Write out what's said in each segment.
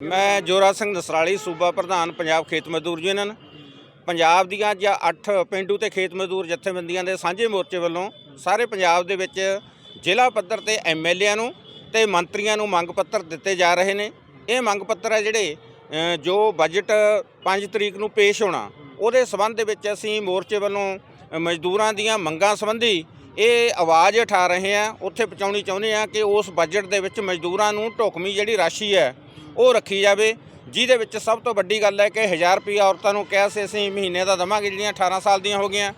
ਮੈਂ ਜੋਰਾ ਸਿੰਘ ਨਸਰਾਲੀ, ਸੂਬਾ ਪ੍ਰਧਾਨ, ਪੰਜਾਬ ਖੇਤ ਮਜ਼ਦੂਰ ਯੂਨੀਅਨ। ਪੰਜਾਬ ਦੀਆਂ ਜਾਂ 8 ਪਿੰਡੂ ਤੇ ਖੇਤ ਮਜ਼ਦੂਰ ਜਥੇਬੰਦੀਆਂ ਦੇ ਸਾਂਝੇ ਮੋਰਚੇ ਵੱਲੋਂ ਸਾਰੇ ਪੰਜਾਬ ਦੇ ਵਿੱਚ ਜ਼ਿਲ੍ਹਾ ਪੱਧਰ ਤੇ ਐਮਐਲਏਆਂ ਨੂੰ ਤੇ ਮੰਤਰੀਆਂ ਨੂੰ ਮੰਗ ਪੱਤਰ ਦਿੱਤੇ ਜਾ ਰਹੇ ਨੇ। ਇਹ ਮੰਗ ਪੱਤਰ ਹੈ ਜਿਹੜੇ ਜੋ ਬਜਟ 5 ਤਰੀਕ ਨੂੰ ਪੇਸ਼ ਹੋਣਾ, ਉਹਦੇ ਸਬੰਧ ਦੇ ਵਿੱਚ ਅਸੀਂ ਮੋਰਚੇ ਵੱਲੋਂ ਮਜ਼ਦੂਰਾਂ ਦੀਆਂ ਮੰਗਾਂ ਸੰਬੰਧੀ ਇਹ ਆਵਾਜ਼ ਉਠਾ ਰਹੇ ਆ ਉੱਥੇ ਪਹੁੰਚਾਉਣੀ ਚਾਹੁੰਦੇ ਆ ਕਿ ਉਸ ਬਜਟ ਦੇ ਵਿੱਚ ਮਜ਼ਦੂਰਾਂ ਨੂੰ ਢੁਕਵੀਂ ਜਿਹੜੀ ਰਾਸ਼ੀ ਹੈ ਉਹ ਰੱਖੀ ਜਾਵੇ, ਜਿਹਦੇ ਵਿੱਚ ਸਭ ਤੋਂ ਵੱਡੀ ਗੱਲ ਹੈ ਕਿ 1000 ਰੁਪਈਆ ਔਰਤਾਂ ਨੂੰ ਕਿਹਾ ਸੀ ਅਸੀਂ ਮਹੀਨੇ ਦਾ ਦਵਾਂਗੇ, ਜਿਹੜੀਆਂ 18 ਸਾਲ ਦੀਆਂ ਹੋ ਗਈਆਂ।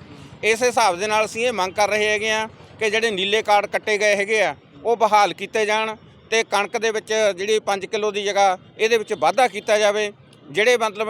ਇਸ ਹਿਸਾਬ ਦੇ ਨਾਲ ਅਸੀਂ ਇਹ ਮੰਗ ਕਰ ਰਹੇ ਹੈਗੇ ਆ ਕਿ ਜਿਹੜੇ ਨੀਲੇ ਕਾਰਡ ਕੱਟੇ ਗਏ ਹੈਗੇ ਆ, ਉਹ ਬਹਾਲ ਕੀਤੇ ਜਾਣ ਤੇ ਕਣਕ ਦੇ ਵਿੱਚ ਜਿਹੜੀ 5 ਕਿਲੋ ਦੀ ਜਗ੍ਹਾ, ਇਹਦੇ ਵਿੱਚ ਵਾਧਾ ਕੀਤਾ ਜਾਵੇ, ਜਿਹੜੇ ਮਤਲਬ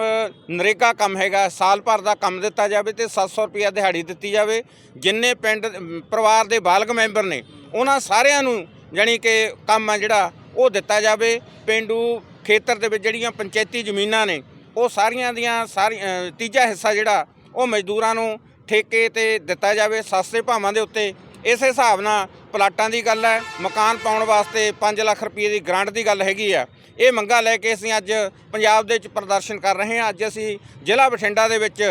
ਨਰੇਗਾ ਕੰਮ ਹੈਗਾ, ਸਾਲ ਭਰ ਦਾ ਕੰਮ ਦਿੱਤਾ ਜਾਵੇ ਤੇ 700 ਰੁਪਈਆ ਦਿਹਾੜੀ ਦਿੱਤੀ ਜਾਵੇ, ਜਿੰਨੇ ਪਿੰਡ, ਪਰਿਵਾਰ ਦੇ ਬਾਲਗ ਮੈਂਬਰ ਨੇ, ਉਹਨਾਂ ਸਾਰਿਆਂ ਨੂੰ ਜਾਣੀ ਕਿ ਕੰਮ ਆ ਜਿਹੜਾ, ਉਹ ਦਿੱਤਾ ਜਾਵੇ। ਪਿੰਡੂ ਖੇਤਰ ਦੇ ਵਿੱਚ ਜਿਹੜੀਆਂ ਪੰਚਾਇਤੀ ਜ਼ਮੀਨਾਂ ਨੇ, ਉਹ ਸਾਰੀਆਂ ਦੀਆਂ ਸਾਰੀ ਤੀਜਾ ਹਿੱਸਾ ਜਿਹੜਾ, ਉਹ ਮਜ਼ਦੂਰਾਂ ਨੂੰ ਠੇਕੇ ਤੇ ਦਿੱਤਾ ਜਾਵੇ ਸਸਤੇ ਭਾਵਾਂ ਦੇ ਉੱਤੇ। ਇਸ ਹਿਸਾਬ ਨਾਲ ਪਲਾਟਾਂ ਦੀ ਗੱਲ ਹੈ, ਮਕਾਨ ਪਾਉਣ ਵਾਸਤੇ 5 ਲੱਖ ਰੁਪਏ ਦੀ ਗ੍ਰਾਂਟ ਦੀ ਗੱਲ ਹੈਗੀ ਆ। ਇਹ ਮੰਗਾਂ ਲੈ ਕੇ ਅਸੀਂ ਅੱਜ ਪੰਜਾਬ ਦੇ ਵਿੱਚ ਪ੍ਰਦਰਸ਼ਨ ਕਰ ਰਹੇ ਹਾਂ। ਅੱਜ ਅਸੀਂ ਜ਼ਿਲ੍ਹਾ ਬਠਿੰਡਾ ਦੇ ਵਿੱਚ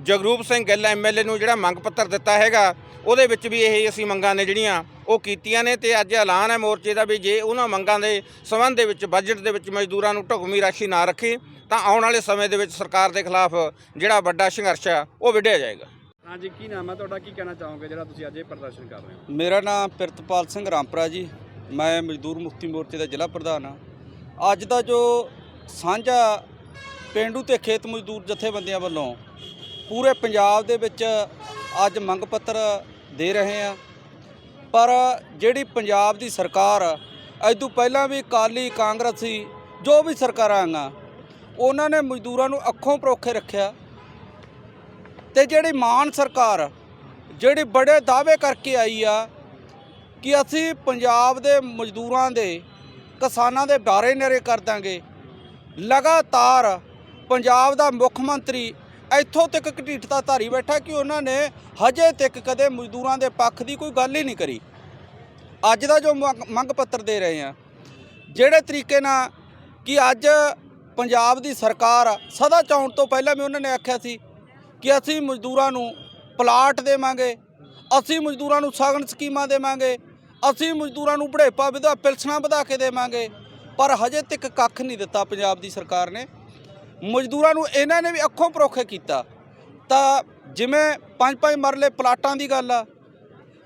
ਜਗਰੂਪ ਸਿੰਘ ਗਿੱਲ ਐਮਐਲਏ ਨੂੰ ਜਿਹੜਾ ਮੰਗ ਪੱਤਰ ਦਿੱਤਾ ਹੈਗਾ, ਉਹਦੇ ਵਿੱਚ ਵੀ ਇਹ ਅਸੀਂ ਮੰਗਾਂ ਨੇ ਜਿਹੜੀਆਂ ਉਹ ਕੀਤੀਆਂ ਨੇ ਤੇ ਅੱਜ ਐਲਾਨ ਹੈ ਮੋਰਚੇ ਦਾ ਵੀ ਜੇ ਉਹਨਾਂ ਮੰਗਾਂ ਦੇ ਸੰਬੰਧ ਦੇ ਵਿੱਚ ਬਜਟ ਦੇ ਵਿੱਚ ਮਜ਼ਦੂਰਾਂ ਨੂੰ ਢੁਕਵੀਂ ਰਾਸ਼ੀ ਨਾ ਰੱਖੀ ਤਾਂ ਆਉਣ ਵਾਲੇ ਸਮੇਂ ਦੇ ਵਿੱਚ ਸਰਕਾਰ ਦੇ ਖਿਲਾਫ ਜਿਹੜਾ ਵੱਡਾ ਸੰਘਰਸ਼ ਆ ਉਹ ਵਿੱਢਿਆ ਜਾਏਗਾ। ਹਾਂਜੀ ਕੀ ਨਾਮ ਹੈ ਤੁਹਾਡਾ? ਕੀ ਕਹਿਣਾ ਚਾਹੋਗੇ ਜਿਹੜਾ ਤੁਸੀਂ ਅੱਜ ਇਹ ਪ੍ਰਦਰਸ਼ਨ ਕਰ ਰਹੇ ਹੋ? ਮੇਰਾ ਨਾਮ ਪ੍ਰਿਤਪਾਲ ਸਿੰਘ ਰਾਮਪੁਰਾ ਜੀ। ਮੈਂ ਮਜ਼ਦੂਰ ਮੁਕਤੀ ਮੋਰਚੇ ਦਾ ਜ਼ਿਲ੍ਹਾ ਪ੍ਰਧਾਨ ਹਾਂ। ਅੱਜ ਦਾ ਜੋ ਸਾਂਝਾ ਪਿੰਡੂ ਤੇ ਖੇਤ ਮਜ਼ਦੂਰ ਜਥੇਬੰਦੀਆਂ ਵੱਲੋਂ ਪੂਰੇ ਪੰਜਾਬ ਦੇ ਵਿੱਚ ਅੱਜ ਮੰਗ ਪੱਤਰ ਦੇ ਰਹੇ ਆ ਪਰ ਜਿਹੜੀ ਪੰਜਾਬ ਦੀ ਸਰਕਾਰ ਤੋਂ ਪਹਿਲਾਂ ਵੀ ਕਾਲੀ ਕਾਂਗਰਸੀ ਜੋ ਵੀ ਸਰਕਾਰਾਂ ਆਈਆਂ, ਉਹਨਾਂ ਨੇ ਮਜ਼ਦੂਰਾਂ ਨੂੰ ਅੱਖੋਂ ਪਰੋਖੇ ਰੱਖਿਆ। ਤੇ ਜਿਹੜੀ ਮਾਨ ਸਰਕਾਰ, ਜਿਹੜੀ ਬੜੇ ਦਾਅਵੇ ਕਰਕੇ ਆਈ ਆ ਕਿ ਅਸੀਂ ਪੰਜਾਬ ਦੇ ਮਜ਼ਦੂਰਾਂ ਦੇ, ਕਿਸਾਨਾਂ ਦੇ ਬਾਰੇ ਨਰੇ ਕਰ ਦਾਂਗੇ। ਲਗਾਤਾਰ ਪੰਜਾਬ ਦਾ ਮੁੱਖ ਮੰਤਰੀ ਇੱਥੋਂ ਤੱਕ ਘਟੀਠਤਾ ਧਾਰੀ ਬੈਠਾ ਕਿ ਉਹਨਾਂ ਨੇ ਹਜੇ ਤੱਕ ਕਦੇ ਮਜ਼ਦੂਰਾਂ ਦੇ ਪੱਖ ਦੀ ਕੋਈ ਗੱਲ ਹੀ ਨਹੀਂ ਕਰੀ। ਅੱਜ ਦਾ ਜੋ ਮੰਗ- ਮੰਗ ਪੱਤਰ ਦੇ ਰਹੇ ਆ ਜਿਹੜੇ ਤਰੀਕੇ ਨਾਲ ਕਿ ਅੱਜ ਪੰਜਾਬ ਦੀ ਸਰਕਾਰ ਸਦਾ ਚਾਉਣ ਤੋਂ ਪਹਿਲਾਂ ਵੀ ਉਹਨਾਂ ਨੇ ਆਖਿਆ ਸੀ ਕਿ ਅਸੀਂ ਮਜ਼ਦੂਰਾਂ ਨੂੰ ਪਲਾਟ ਦੇਵਾਂਗੇ, ਅਸੀਂ ਮਜ਼ਦੂਰਾਂ ਨੂੰ ਸਾਗਣ ਸਕੀਮਾਂ ਦੇਵਾਂਗੇ, ਅਸੀਂ ਮਜ਼ਦੂਰਾਂ ਨੂੰ ਬੁਢੇਪਾ ਵਿਧਾ ਪਿਲਸਣਾ ਵਧਾ ਕੇ ਦੇਵਾਂਗੇ, ਪਰ ਹਜੇ ਤੱਕ ਕੱਖ ਨਹੀਂ ਦਿੱਤਾ ਪੰਜਾਬ ਦੀ ਸਰਕਾਰ ਨੇ। ਮਜ਼ਦੂਰਾਂ ਨੂੰ ਇਹਨਾਂ ਨੇ ਵੀ ਅੱਖੋਂ ਪਰੋਖੇ ਕੀਤਾ। ਤਾਂ ਜਿਵੇਂ ਪੰਜ ਪੰਜ ਮਰਲੇ ਪਲਾਟਾਂ ਦੀ ਗੱਲ ਆ,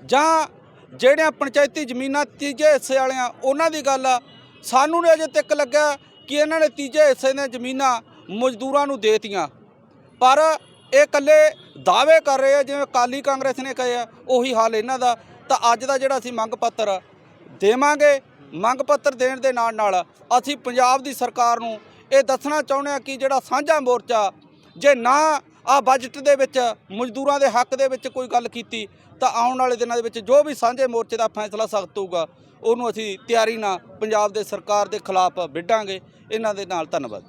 ਜਾਂ ਜਿਹੜੀਆਂ ਪੰਚਾਇਤੀ ਜ਼ਮੀਨਾਂ ਤੀਜੇ ਹਿੱਸੇ ਵਾਲੀਆਂ, ਉਹਨਾਂ ਦੀ ਗੱਲ ਆ, ਸਾਨੂੰ ਨੇ ਅਜੇ ਤੱਕ ਲੱਗਾ ਕਿ ਇਹਨਾਂ ਨੇ ਤੀਜੇ ਹਿੱਸੇ ਦੀਆਂ ਜ਼ਮੀਨਾਂ ਮਜ਼ਦੂਰਾਂ ਨੂੰ ਦੇਤੀਆਂ। ਪਰ ਇਹ ਇਕੱਲੇ ਦਾਅਵੇ ਕਰ ਰਹੇ ਆ, ਜਿਵੇਂ ਕਾਲੀ ਕਾਂਗਰਸ ਨੇ ਕਹੇ ਆ, ਉਹੀ ਹਾਲ ਇਹਨਾਂ ਦਾ। ਤਾਂ ਅੱਜ ਦਾ ਜਿਹੜਾ ਅਸੀਂ ਮੰਗ ਪੱਤਰ ਦੇਵਾਂਗੇ। ਮੰਗ ਪੱਤਰ ਦੇਣ ਦੇ ਨਾਲ ਨਾਲ ਅਸੀਂ ਪੰਜਾਬ ਦੀ ਸਰਕਾਰ ਨੂੰ ਇਹ ਦੱਸਣਾ ਚਾਹੁੰਦੇ ਆ ਕਿ ਜਿਹੜਾ ਸਾਂਝਾ ਮੋਰਚਾ, ਜੇ ਨਾ ਆ ਬਜਟ ਦੇ ਵਿੱਚ ਮਜ਼ਦੂਰਾਂ ਦੇ ਹੱਕ ਦੇ ਵਿੱਚ ਕੋਈ ਗੱਲ ਕੀਤੀ, ਤਾਂ ਆਉਣ ਵਾਲੇ ਦਿਨਾਂ ਦੇ ਵਿੱਚ ਜੋ ਵੀ ਸਾਂਝੇ ਮੋਰਚੇ ਦਾ ਫੈਸਲਾ ਸਖਤ ਹੋਊਗਾ, ਉਹਨੂੰ ਅਸੀਂ ਤਿਆਰੀ ਨਾਲ ਪੰਜਾਬ ਦੇ ਸਰਕਾਰ ਦੇ ਖਿਲਾਫ ਵਿੱਢਾਂਗੇ। ਇਹਨਾਂ ਦੇ ਨਾਲ ਧੰਨਵਾਦ